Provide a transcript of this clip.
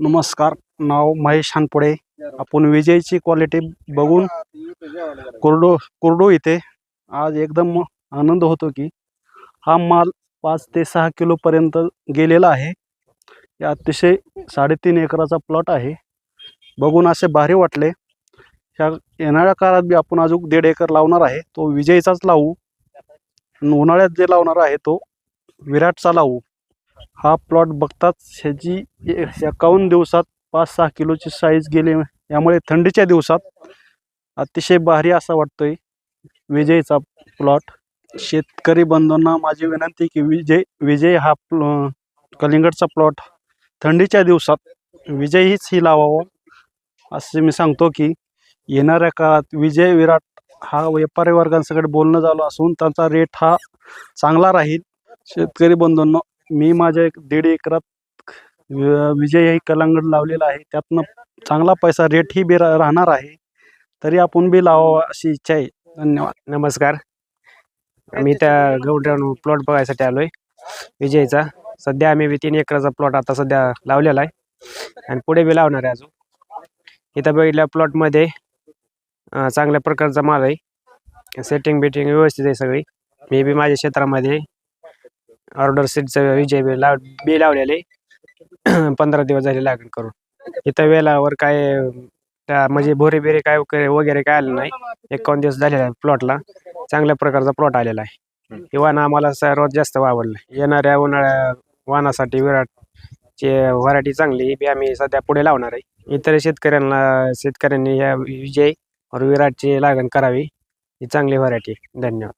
नमस्कार नाव महेश हानपुडे. आपण विजयची क्वालिटी बघून कोरडो कोरडो इथे आज एकदम आनंद होतो की हा माल पाच ते सहा किलोपर्यंत गेलेला आहे. हे अतिशय साडेतीन एकराचा प्लॉट आहे. बघून असे भारी वाटले. ह्या येणाऱ्या काळात बी आपण अजून दीड एकर लावणार आहे. तो विजयचाच लावू. आणि उन्हाळ्यात जे लावणार आहे तो विराटचा लावू. हा प्लॉट बघताच ह्याची एकावन्न दिवसात पाच सहा किलोची साईज गेली. यामुळे थंडीच्या दिवसात अतिशय भारी असा वाटतोय विजयचा प्लॉट शेतकरी बंधूंना माझी विनंती की विजय विजय हा प्ल कलिंगडचा प्लॉट थंडीच्या दिवसात विजयहीच ही लावावा असे मी सांगतो की येणाऱ्या काळात विजय विराट हा व्यापारी वर्गांसकट बोलणं झालं असून त्यांचा रेट हा चांगला राहील. शेतकरी बंधूंना मी माझ्या एक दीड एकरात विजय ही कलांगड लावलेला आहे. त्यातनं चांगला पैसा रेटही बी रा- राहणार आहे. तरी आपण बी लावावा अशी इच्छा आहे. धन्यवाद. नमस्कार. आम्ही त्या गौड्राऊंड प्लॉट बघायसाठी आलोय. विजयचा. सध्या आम्ही बी तीन एकराचा प्लॉट आता सध्या लावलेला आहे. आणि पुढे बी लावणार आहे अजून. इथं बघितल्या प्लॉटमध्ये चांगल्या प्रकारचा माल आहे. सेटिंग बिटिंग व्यवस्थित आहे सगळी. मी बी माझ्या क्षेत्रामध्ये ऑर्डर सेटचा विजय बी लाव बी लावलेले पंधरा दिवस झाले लागण करून. इथं वेलावर काय त्या म्हणजे भोरे बिरे काय वगैरे वगैरे काय आलं नाही. एकावन्न दिवस झालेला आहे प्लॉटला चांगल्या प्रकारचा प्लॉट आलेला आहे. हे वाण आम्हाला सर्वात जास्त आवडलं येणाऱ्या उन्हाळ्या वाहनासाठी विराट चे व्हरायटी चांगली बी आम्ही सध्या पुढे लावणार आहे. इतर शेतकऱ्यांना शेतकऱ्यांनी या विजय और विराटची लागण करावी. ही चांगली व्हरायटी धन्यवाद.